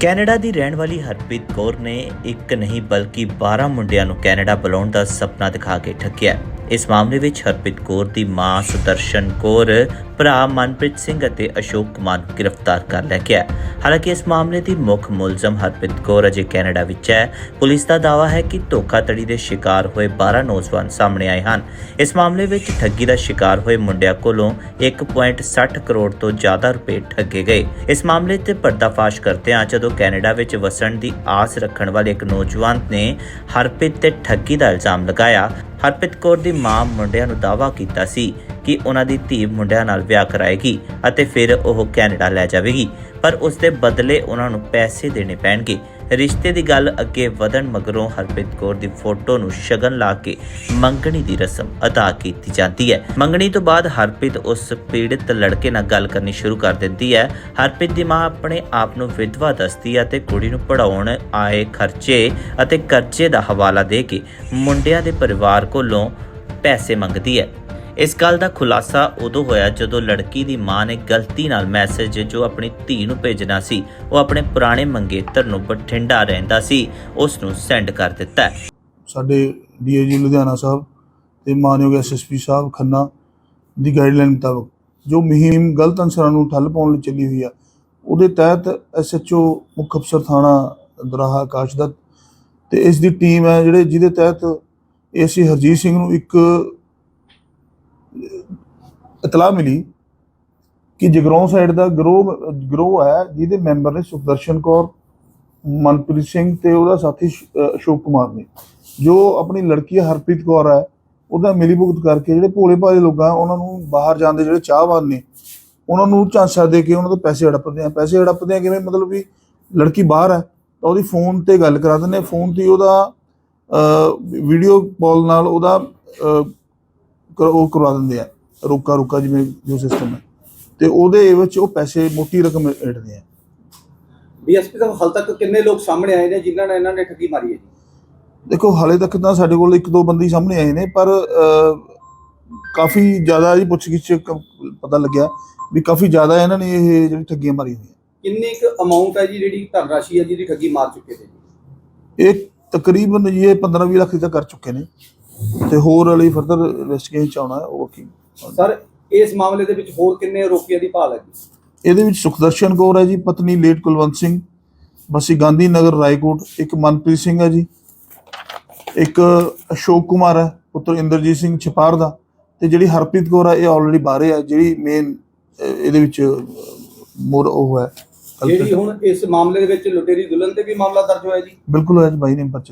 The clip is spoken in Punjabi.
ਕੈਨੇਡਾ ਦੀ ਰਹਿਣ ਵਾਲੀ ਹਰਪ੍ਰੀਤ ਕੌਰ ਨੇ ਇੱਕ ਨਹੀਂ ਬਲਕਿ 12 ਮੁੰਡਿਆਂ ਨੂੰ ਕੈਨੇਡਾ ਬੁਲਾਉਣ ਦਾ ਸੁਪਨਾ ਦਿਖਾ ਕੇ ਠੱਕਿਆ ਇਸ ਮਾਮਲੇ ਵਿੱਚ ਹਰਪ੍ਰੀਤ ਕੌਰ ਦੀ ਮਾਂ ਸੁਦਰਸ਼ਨ ਕੌਰ, ਭਰਾ ਮਨਪ੍ਰੀਤ ਸਿੰਘ ਅਤੇ ਅਸ਼ੋਕ ਕੁਮਾਰ ਗ੍ਰਿਫਤਾਰ ਕਰ ਲਿਆ ਗਿਆ ਹਾਲਾਂਕਿ ਇਸ ਮਾਮਲੇ ਦੀ ਮੁੱਖ ਮੁਲਜ਼ਮ ਹਰਪ੍ਰੀਤ ਕੌਰ ਅਜੇ ਕੈਨੇਡਾ ਵਿੱਚ ਹੈ। ਪੁਲਿਸ ਦਾ ਦਾਅਵਾ ਹੈ ਕਿ ਧੋਖਾਧੜੀ ਦੇ ਸ਼ਿਕਾਰ ਹੋਏ 12 ਨੌਜਵਾਨ ਸਾਹਮਣੇ ਆਏ ਹਨ। ਇਸ ਮਾਮਲੇ ਵਿੱਚ ਠੱਗੀ ਦਾ ਸ਼ਿਕਾਰ ਹੋਏ ਮੁੰਡਿਆਂ ਕੋਲੋਂ 1.60 ਕਰੋੜ ਤੋਂ ਜ਼ਿਆਦਾ ਰੁਪਏ ਠੱਗੇ ਗਏ। ਇਸ ਮਾਮਲੇ ਤੇ ਪਰਦਾਫਾਸ਼ ਕਰਦਿਆਂ ਜਦੋਂ ਕੈਨੇਡਾ ਵਿੱਚ ਵਸਣ ਦੀ ਆਸ ਰੱਖਣ ਵਾਲੇ ਇੱਕ ਨੌਜਵਾਨ ਨੇ ਹਰਪ੍ਰੀਤ ਤੇ ਠੱਗੀ ਦਾ ਇਲਜ਼ਾਮ ਲਗਾਇਆ ਹਰਪ੍ਰੀਤ ਕੌਰ ਦੀ ਮਾਂ ਮੁੰਡਿਆਂ ਨੂੰ ਦਾਅਵਾ ਕੀਤਾ ਸੀ ਕਿ ਉਹਨਾਂ ਦੀ ਧੀ ਮੁੰਡਿਆਂ ਨਾਲ ਵਿਆਹ ਕਰਾਏਗੀ ਅਤੇ ਫਿਰ ਉਹ ਕੈਨੇਡਾ ਲੈ ਜਾਵੇਗੀ, ਪਰ ਉਸ ਦੇ ਬਦਲੇ ਉਹਨਾਂ ਨੂੰ ਪੈਸੇ ਦੇਣੇ ਪੈਣਗੇ। ਰਿਸ਼ਤੇ ਦੀ ਗੱਲ ਅੱਗੇ ਵਧਣ ਮਗਰੋਂ ਹਰਪ੍ਰੀਤ ਕੌਰ ਦੀ ਫੋਟੋ ਨੂੰ ਸ਼ਗਨ ਲਾ ਕੇ ਮੰਗਣੀ ਦੀ ਰਸਮ ਅਦਾ ਕੀਤੀ ਜਾਂਦੀ ਹੈ। ਮੰਗਣੀ ਤੋਂ ਬਾਅਦ ਹਰਪ੍ਰੀਤ ਉਸ ਪੀੜਤ ਲੜਕੇ ਨਾਲ ਗੱਲ ਕਰਨੀ ਸ਼ੁਰੂ ਕਰ ਦਿੰਦੀ ਹੈ। ਹਰਪ੍ਰੀਤ ਦੀ ਮਾਂ ਆਪਣੇ ਆਪ ਨੂੰ ਵਿਧਵਾ ਦੱਸਦੀ ਹੈ ਤੇ ਕੁੜੀ ਨੂੰ ਪੜਾਉਣ ਆਏ ਖਰਚੇ ਅਤੇ ਕਰਜ਼ੇ ਦਾ ਹਵਾਲਾ ਦੇ ਕੇ ਮੁੰਡਿਆਂ ਦੇ ਪਰਿਵਾਰ ਕੋਲੋਂ ਪੈਸੇ ਮੰਗਦੀ ਹੈ। ਇਸ ਗੱਲ ਦਾ ਖੁਲਾਸਾ ਉਦੋਂ ਹੋਇਆ ਜਦੋਂ ਲੜਕੀ ਦੀ ਮਾਂ ਨੇ ਗਲਤੀ ਨਾਲ ਮੈਸੇਜ ਜੋ ਆਪਣੀ ਧੀ ਨੂੰ ਭੇਜਣਾ ਸੀ, ਉਹ ਆਪਣੇ ਪੁਰਾਣੇ ਮੰਗੇਤਰ ਨੂੰ ਬਠਿੰਡਾ ਰਹਿੰਦਾ ਸੀ, ਉਸ ਨੂੰ ਸੈਂਡ ਕਰ ਦਿੱਤਾ ਹੈ। ਸਾਡੇ ਡੀਏਜੀ ਲੁਧਿਆਣਾ ਸਾਹਿਬ ਤੇ ਮਾਨਯੋਗ ਐਸਐਸਪੀ ਸਾਹਿਬ ਖੰਨਾ ਦੀ ਗਾਈਡਲਾਈਨ ਮੁਤਾਬਕ ਜੋ ਮੁਹਿੰਮ ਗਲਤ ਅਨਸਰਾਂ ਨੂੰ ਠੱਲ ਪਾਉਣ ਲਈ ਚੱਲੀ ਹੋਈ ਆ, ਉਹਦੇ ਤਹਿਤ ਐਸਐਚਓ ਮੁੱਖ ਅਫਸਰ ਥਾਣਾ ਦਰਾਹਾ ਆਕਾਸ਼ ਦੱਤ ਤੇ ਇਸ ਦੀ ਟੀਮ ਹੈ ਜਿਹੜੇ ਜਿਹਦੇ ਤਹਿਤ ਏਸੀ ਹਰਜੀਤ ਸਿੰਘ ਨੂੰ ਇੱਕ ਇਤਲਾਹ ਮਿਲੀ ਕਿ ਜਗਰੋਂ ਸਾਈਡ ਦਾ ਗਰੋਹ ਗਰੋਹ ਹੈ, ਜਿਹਦੇ ਮੈਂਬਰ ਨੇ ਸੁਖਦਰਸ਼ਨ ਕੌਰ, ਮਨਪ੍ਰੀਤ ਸਿੰਘ ਤੇ ਉਹਦਾ ਸਾਥੀ ਅਸ਼ੋਕ ਕੁਮਾਰ ਨੇ। ਜੋ ਆਪਣੀ ਲੜਕੀ ਹਰਪ੍ਰੀਤ ਕੌਰ ਹੈ, ਉਹਦਾ ਮਿਲੀਭੁਗਤ ਕਰਕੇ ਜਿਹੜੇ ਭੋਲੇ ਭਾਲੇ ਲੋਕਾਂ ਉਹਨਾਂ ਨੂੰ ਬਾਹਰ ਜਾਣ ਦੇ ਜਿਹੜੇ ਚਾਹਵਾਨ ਨੇ, ਉਹਨਾਂ ਨੂੰ ਝਾਂਸਾ ਦੇ ਕੇ ਉਹਨਾਂ ਤੋਂ ਪੈਸੇ ਹੜਪਦੇ ਆ। ਪੈਸੇ ਹੜਪਦੇ ਆ ਕਿਵੇਂ? ਮਤਲਬ ਵੀ ਲੜਕੀ ਬਾਹਰ ਹੈ, ਤਾਂ ਉਹਦੀ ਫੋਨ ਤੇ ਗੱਲ ਕਰਾ ਦਿੰਦੇ ਫੋਨ ਤੇ ਉਹਦਾ ਵੀਡੀਓ ਕਾਲ ਨਾਲ ਉਹਦਾ ਉਹ ਕਰਵਾ ਦਿੰਦੇ ਆ। ਰੋਕਾ ਰੋਕਾ ਜਿਵੇਂ ਜੋ ਸਿਸਟਮ ਹੈ। ਤੇ ਉਹਦੇ ਵਿੱਚ ਉਹ ਪੈਸੇ ਮੋਟੀ ਰਕਮ ਏੜਦੇ ਆ। ਡੀਐਸਪੀ ਸਾਹਿਬ ਹਾਲ ਤੱਕ ਕਿੰਨੇ ਲੋਕ ਸਾਹਮਣੇ ਆਏ ਨੇ ਜਿਨ੍ਹਾਂ ਨੇ ਇਹਨਾਂ ਨੇ ਠੱਗੀ ਮਾਰੀ ਹੈ ਜੀ? ਦੇਖੋ ਹਾਲੇ ਤੱਕ ਤਾਂ ਸਾਡੇ ਕੋਲ ਇੱਕ ਦੋ ਬੰਦੇ ਸਾਹਮਣੇ ਆਏ ਨੇ ਪਰ ਕਾਫੀ ਜ਼ਿਆਦਾ ਜੀ ਪੁੱਛਗਿੱਛ ਪਤਾ ਲੱਗਿਆ ਵੀ ਕਾਫੀ ਜ਼ਿਆਦਾ ਇਹਨਾਂ ਨੇ ਇਹ ਜਿਹੜੀ ਠੱਗੀਆਂ ਮਾਰੀਆਂ ਹੋਈਆਂ। ਕਿੰਨੀ ਕੁ ਅਮਾਉਂਟ ਹੈ ਜੀ ਜਿਹੜੀ ਧਨ ਰਾਸ਼ੀ ਹੈ ਜਿਹਦੀ ਠੱਗੀ ਮਾਰ ਚੁੱਕੇ ਨੇ ਇਹ ਤਕਰੀਬਨ ਜੀ ਇਹ 15-20 ਲੱਖ ਦੀ ਤਾਂ ਕਰ ਚੁੱਕੇ ਨੇ। ਤੇ ਹੋਰ ਵਾਲੀ ਫਰਦਰ ਇਨਵੈਸਟੀਗੇਸ਼ਨ ਚ ਆਉਣਾ ਹੈ ਉਹ ਕੀ ਸਰ ਇਸ ਮਾਮਲੇ ਦੇ ਵਿੱਚ ਹੋਰ ਕਿੰਨੇ ਆਰੋਪੀਆਂ ਦੀ ਭਾਲ ਹੈ ਜੀ ਇਹਦੇ ਵਿੱਚ ਸੁਖਦਰਸ਼ਨ ਕੌਰ ਹੈ ਜੀ ਪਤਨੀ ਲੇਟ ਕੁਲਵੰਤ ਸਿੰਘ ਬਸੀ ਗਾਂਧੀ ਨਗਰ ਰਾਏਕੋਟ ਇੱਕ ਮਨਪ੍ਰੀਤ ਸਿੰਘ ਹੈ ਜੀ ਇੱਕ ਅਸ਼ੋਕ ਕੁਮਾਰ ਹੈ ਪੁੱਤਰ ਇੰਦਰਜੀਤ ਸਿੰਘ ਛਪਾਰ ਦਾ ਤੇ ਜਿਹੜੀ ਹਰਪ੍ਰੀਤ ਕੌਰ ਹੈ ਇਹ ਆਲਰੇਡੀ ਬਾਹਰੇ ਹੈ ਜਿਹੜੀ ਮੇਨ ਇਹਦੇ ਵਿੱਚ ਮੋਰ ਉਹ ਹੈ ਜਿਹੜੀ ਹੁਣ ਇਸ ਮਾਮਲੇ ਦੇ ਵਿੱਚ ਲੁਟੇਰੀ ਦੁਲਹਨ ਤੇ ਵੀ ਮਾਮਲਾ ਦਰਜ ਹੋਇਆ ਜੀ? ਬਿਲਕੁਲ ਹੋਇਆ ਜੀ ਬਾਈ ਨੇ ਪਰਚਾ